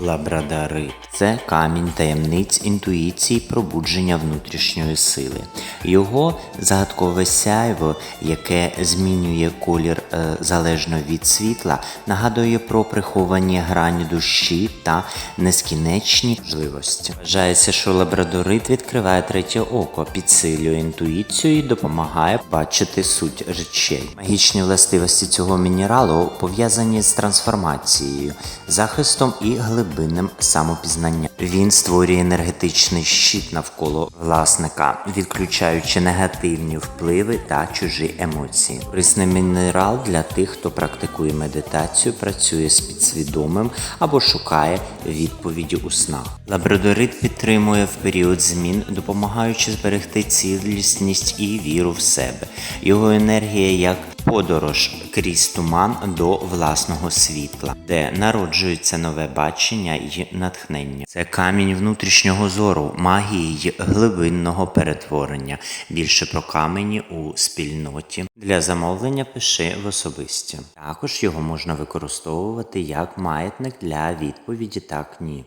Лабрадарит це камінь таємниць інтуїції пробудження внутрішньої сили. Його загадкове сяйво, яке змінює колір е, залежно від світла, нагадує про приховані грані душі та нескінченні можливості. Вважається, що лабрадорит відкриває третє око, підсилює інтуїцію і допомагає бачити суть речей. Магічні властивості цього мінералу пов'язані з трансформацією, захистом і глибинним самопізнанням. Він створює енергетичний щит навколо власника, відключаючи негативні впливи та чужі емоції. Корисний мінерал для тих, хто практикує медитацію, працює з підсвідомим або шукає відповіді у снах. Лабрадорит підтримує в період змін, допомагаючи зберегти цілісність і віру в себе. Його енергія як подорож крізь туман до власного світла, де народжується нове бачення і натхнення. Це камінь внутрішнього зору, магії й глибинного перетворення. Більше про камені у спільноті. Для замовлення пиши в особисті. Також його можна використовувати як маятник для відповіді так ні.